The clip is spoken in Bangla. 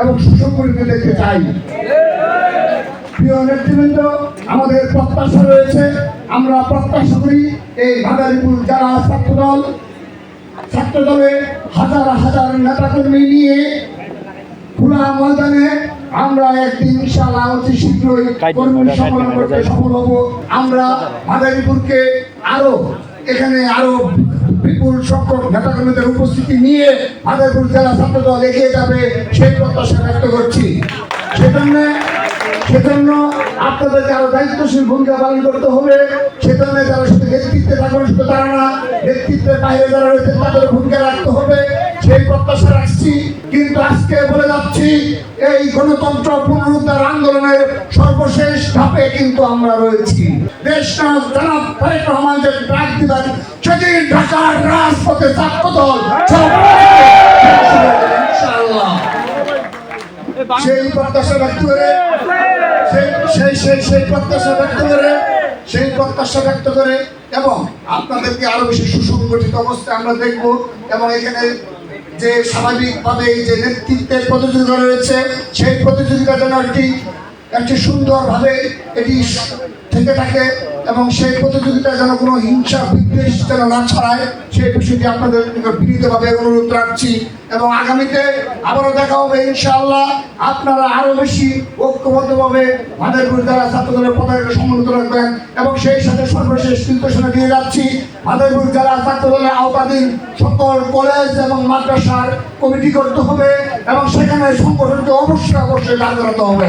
এবং দেখতে চাই। প্রিয় আমাদের প্রত্যাশা রয়েছে, আমরা প্রত্যাশা করি এই মাদারীপুর যারা ছাত্রদল, ছাত্রদলে হাজার হাজার নেতাকর্মী নিয়ে খোলা ময়দানে আমরা একদিন ইনশাআল্লাহ অতি শীঘ্রই কর্মী সম্মেলন করতে সফল হব। আমরা মাদারীপুরকে আরও এখানে আরও বিপুল সংখ্যক নেতাকর্মীদের উপস্থিতি নিয়ে মাদারীপুর জেলা ছাত্রদল এগিয়ে যাবে সেই প্রত্যাশা ব্যক্ত করছি। সেজন্য সেজন্য আপনাদেরকে আরও দায়িত্বশীল ভূমিকা পালন করতে হবে। সেজন্য যারা নেতৃত্বের বাইরে যারা রয়েছে, তাদের ভূমিকা রাখতে হবে। সেই প্রত্যাশা রাখছি, কিন্তু আজকে বলে যাচ্ছি, এই গণতন্ত্র পুনরুদ্ধার আন্দোলনের সর্বশেষ ধাপে কিন্তু আমরা রয়েছি। দেশ জনাব তারেক রহমান যে ডাক দিবেন। সেদিন ঢাকার রাজপথে দল সেই প্রত্যাশা ব্যক্ত করে সেই সেই সেই প্রত্যাশা ব্যক্ত করে প্রত্যাশা ব্যক্ত করে এবং আপনাদেরকে আরও বেশি সুসংগঠিত অবস্থায় আমরা দেখব এবং এখানে যে স্বাভাবিকভাবে যে নেতৃত্বের প্রতিযোগিতা রয়েছে, সেই প্রতিযোগিতা যেন একটি একটি সুন্দরভাবে এটি থেকে থাকে এবং সেই প্রতিযোগিতা যেন কোনো হিংসা, বিদ্বেষ যেন না ছড়ায়, সেই বিষয়টি আপনাদের বিনীতভাবে অনুরোধ রাখছি এবং আগামীতে আবারও দেখা হবে ইনশাআল্লাহ। আপনারা আরও বেশি ঐক্যবদ্ধভাবে মাদারপুর জেলা ছাত্রদলের পতাকা সম্মানিত রাখবেন এবং সেই সাথে সর্বশেষ নির্দেশনা দিয়ে যাচ্ছি। মাদারপুর জেলা ছাত্রদলের আওতাধীন সকল কলেজ এবং মাদ্রাসার কমিটি করতে হবে এবং সেখানে সংগঠনকে অবশ্যই অবশ্যই দাঁড় করাতে হবে।